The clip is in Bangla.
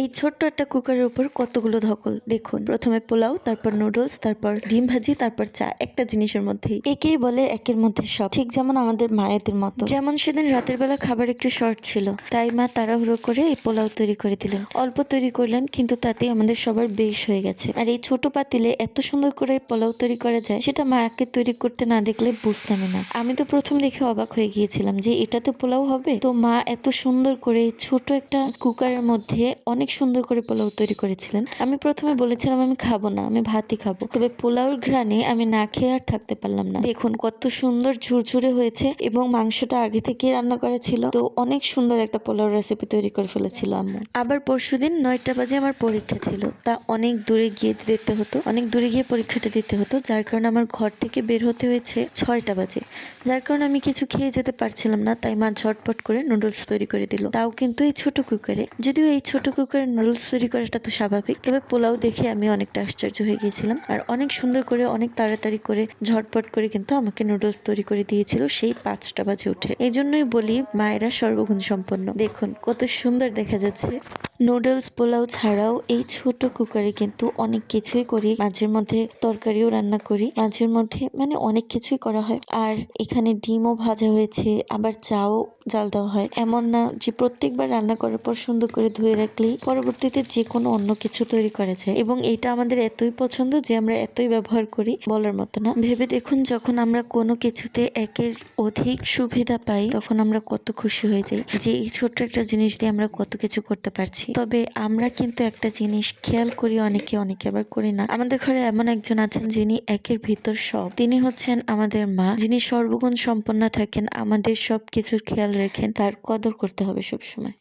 এই ছোট্ট একটা কুকারের উপর কতগুলো ধকল, দেখুন। প্রথমে পোলাও, তারপর নুডলস তারপর ডিম ভাজি, তারপর চা, একটা জিনিসের মধ্যেই। একেই বলে একের মধ্যে সব। ঠিক যেমন আমাদের মায়েদের মতো। যেমন সেদিন রাতের বেলা খাবার একটু শর্ট ছিল, তাই মা তাড়াহুড়ো করে এই পোলাও তৈরি করে দিলেন। অল্প তৈরি করলেন, কিন্তু তাতে আমাদের সবার বেশ হয়ে গেছে। আর এই ছোট পাতিলে এত সুন্দর করে পোলাও তৈরি করা যায়, সেটা মাকে তৈরি করতে না দেখলে বুঝতামই না। আমি তো প্রথম দেখে অবাক হয়ে গিয়েছিলাম যে এটাতে পোলাও হবে? তো মা এত সুন্দর করে ছোট একটা কুকারের মধ্যে অনেক সুন্দর করে পোলাও তৈরি করেছিলেন। আমি প্রথমে বলেছিলাম, আমি খাব না, আমি ভাতই খাব। তবে পোলাওর ঘ্রাণে আমি না খেয়ে আর থাকতে পারলাম না। দেখুন, কত সুন্দর ঝুরঝুরে হয়েছে এবং মাংসটা আগে থেকে রান্না করা ছিল। তো অনেক সুন্দর একটা পোলাও রেসিপি তৈরি করে ফেলেছিল আম্মু। আবার পরশুদিন নয়টা বাজে আমার পরীক্ষা ছিল। তা অনেক দূরে গিয়ে দিতে হতো, অনেক দূরে গিয়ে পরীক্ষাটা দিতে হতো, যার কারণে আমার ঘর থেকে বের হতে হয়েছে ছয়টা বাজে। যার কারণে আমি কিছু খেয়ে যেতে পারছিলাম না, তাই মা ঝটপট করে নুডলস তৈরি করে দিল। তাও কিন্তু এই ছোট কুকারে। যদিও এই ছোট কুকারে নুডলস তৈরি করাটা তো স্বাভাবিক। তবে পোলাও দেখে আমি অনেকটা আশ্চর্য হয়ে গিয়েছিলাম। আর অনেক সুন্দর করে, অনেক তাড়াতাড়ি করে, ঝটপট করে কিন্তু আমাকে নুডলস তৈরি করে দিয়েছিল সেই পাঁচটা বাজে উঠে। এই জন্যই বলি মায়েরা সর্বগুণ সম্পন্ন। দেখুন, কত সুন্দর দেখা যাচ্ছে। নুডলস, পোলাও ছাড়াও এই ছোট কুকারে কিন্তু অনেক কিছুই করি। মাঝের মধ্যে তরকারিও রান্না করি। মাঝের মধ্যে মানে অনেক কিছুই করা হয়। আর এখানে ডিমও ভাজা হয়েছে, আবার চাও জাল দেওয়া হয়। এমন না যে প্রত্যেকবার রান্না করার পর সুন্দর করে ধুয়ে রাখলেই পরবর্তীতে যে কোনো অন্য কিছু তৈরি করা যায়। এবং এটা আমাদের এতই পছন্দ যে আমরা এতই ব্যবহার করি বলার মতো না। ভেবে দেখুন, যখন আমরা কোনো কিছুতে একের অধিক সুবিধা পাই, তখন আমরা কত খুশি হয়ে যাই যে এই ছোট্ট একটা জিনিস দিয়ে আমরা কত কিছু করতে পারছি। তবে আমরা কিন্তু একটা জিনিস খেয়াল করি, অনেকে অনেকে আবার করি না। আমাদের ঘরে এমন একজন আছেন যিনি একের ভিতর সব। তিনি হচ্ছেন আমাদের মা, যিনি সর্বগুণ সম্পন্ন থাকেন। আমাদের সব কিছুর খেয়াল রেখেন, তার কদর করতে হবে সবসময়।